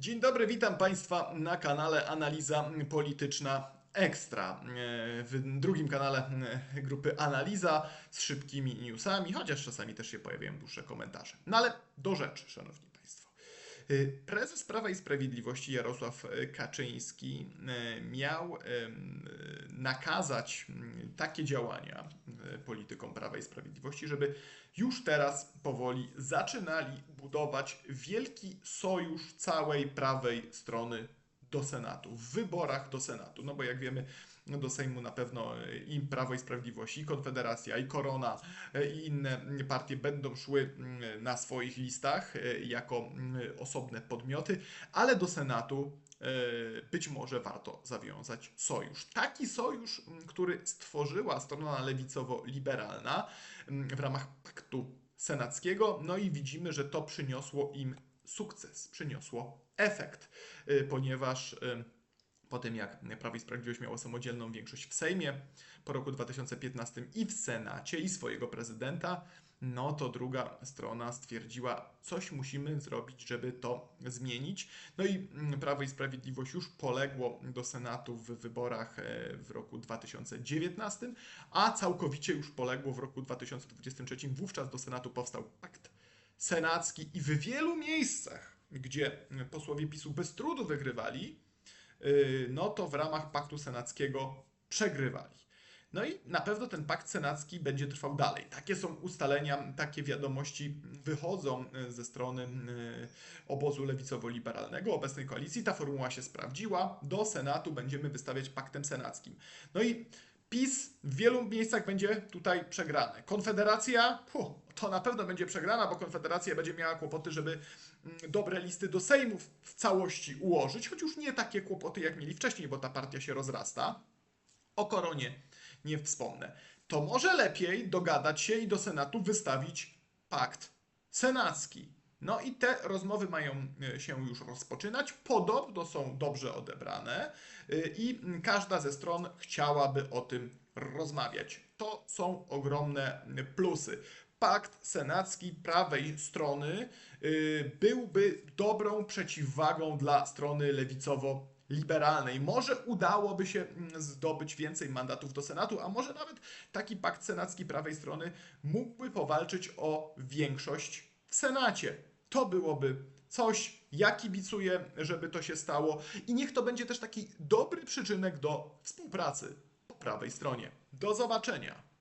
Dzień dobry, witam Państwa na kanale Analiza Polityczna Ekstra. W drugim kanale grupy Analiza z szybkimi newsami, chociaż czasami też się pojawiają dłuższe komentarze. No ale do rzeczy, Szanowni Państwo. Prezes Prawa i Sprawiedliwości Jarosław Kaczyński miał nakazać takie działania politykom Prawa i Sprawiedliwości, żeby już teraz powoli zaczynali budować wielki sojusz całej prawej strony do Senatu, w wyborach do Senatu. No bo jak wiemy, do Sejmu na pewno i Prawo i Sprawiedliwość, i Konfederacja, i Korona, e, i inne partie będą szły mm, na swoich listach e, jako mm, osobne podmioty, ale do Senatu e, być może warto zawiązać sojusz. Taki sojusz, m, który stworzyła strona lewicowo-liberalna w ramach paktu senackiego, no i widzimy, że to przyniosło im sukces, przyniosło efekt, y, ponieważ y, po tym jak Prawo i Sprawiedliwość miało samodzielną większość w Sejmie po roku 2015 i w Senacie i swojego prezydenta, no to druga strona stwierdziła, coś musimy zrobić, żeby to zmienić. No i mm, Prawo i Sprawiedliwość już poległo do Senatu w wyborach e, w roku 2019, a całkowicie już poległo w roku 2023. Wówczas do Senatu powstał pakt senacki i w wielu miejscach, gdzie posłowie PiSu bez trudu wygrywali, yy, no to w ramach paktu senackiego przegrywali. No i na pewno ten pakt senacki będzie trwał dalej. Takie są ustalenia, takie wiadomości wychodzą y, ze strony y, obozu lewicowo-liberalnego, obecnej koalicji. Ta formuła się sprawdziła. Do Senatu będziemy wystawiać paktem senackim. No i PiS w wielu miejscach będzie tutaj przegrany. Konfederacja, puh, to na pewno będzie przegrana, bo Konfederacja będzie miała kłopoty, żeby mm, dobre listy do Sejmu w- całości ułożyć, choć już nie takie kłopoty, jak mieli wcześniej, bo ta partia się rozrasta. O koronie nie wspomnę. To może lepiej dogadać się i do Senatu wystawić pakt senacki. No i te rozmowy mają e, się już rozpoczynać. Podobno są dobrze odebrane e, i mm, każda ze stron chciałaby o tym rozmawiać. To są ogromne plusy. Pakt senacki prawej strony y, byłby dobrą przeciwwagą dla strony lewicowo-liberalnej. Może udałoby się mm, zdobyć więcej mandatów do Senatu, a może nawet taki pakt senacki prawej strony mógłby powalczyć o większość w Senacie. To byłoby coś, ja kibicuję, żeby to się stało i niech to będzie też taki dobry przyczynek do współpracy po prawej stronie. Do zobaczenia.